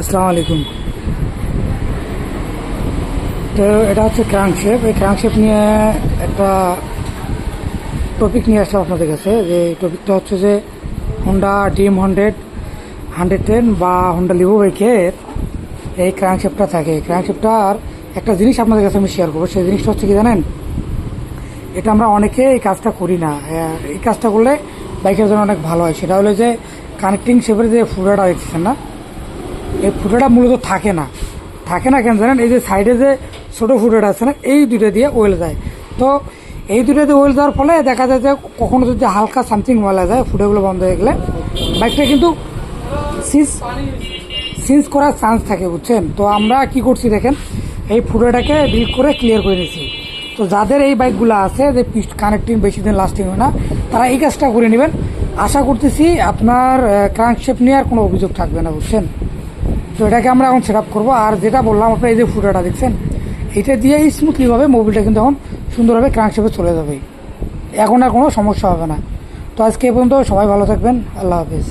আসসালামু আলাইকুম। তো এটা হচ্ছে ক্রাঙ্কশেপ এই ক্রাঙ্কশেপ নিয়ে একটা টপিক নিয়ে আসলাম আপনাদের কাছে। যে টপিকটা হচ্ছে যে হোন্ডা ডিএম হান্ড্রেড হান্ড্রেড টেন বা হন্ডা লিভো বাইকের এই ক্রাঙ্কশেপটা থাকে। এই ক্রাঙ্কশেপটার একটা জিনিস আপনাদের কাছে আমি শেয়ার করব। সেই জিনিসটা হচ্ছে কি জানেন? এটা আমরা অনেকে এই কাজটা করি না। এই কাজটা করলে বাইকের জন্য অনেক ভালো হয়। সেটা হলো যে কানেক্টিং শেপের যে ফুটাটা দেখছেন না? এই ফুটোটা মূলত থাকে না। থাকে না কেন জানেন? এই যে সাইডে যে ছোটো ফুটোটা আছে না, এই দুটো দিয়ে ওয়েল যায়। তো এই দুটো দিয়ে ওয়েল যাওয়ার ফলে দেখা যায় যে কখনো যদি হালকা সামথিং ময়লা যায়, ফুটোগুলো বন্ধ হয়ে গেলে বাইকটা কিন্তু সিজ সিজ করার চান্স থাকে, বুঝছেন? তো আমরা কি করছি দেখেন, এই ফুটোটাকে ডিল করে ক্লিয়ার করে নিয়েছি। তো যাদের এই বাইকগুলো আছে, যে পিস্ট কানেক্টিং বেশি দিন লাস্টিং হয় না, তারা এই কাজটা করে নেবেন। আশা করতেছি আপনার ক্রাঙ্কশেপ নিয়ে আর কোনো অভিযোগ থাকবে না, বুঝছেন? তো এটাকে আমরা এখন সেট আপ করব। আর যেটা বললাম, আপনার এই যে ফুটাটা দেখছেন, এটা দিয়ে স্মুথলিভাবে মোবিলটা কিন্তু এখন সুন্দরভাবে ক্রাঙ্কশেপে চলে যাবে। এখন আর কোনো সমস্যা হবে না। তো আজকে এ পর্যন্ত সবাই ভালো থাকবেন। আল্লাহ হাফিজ।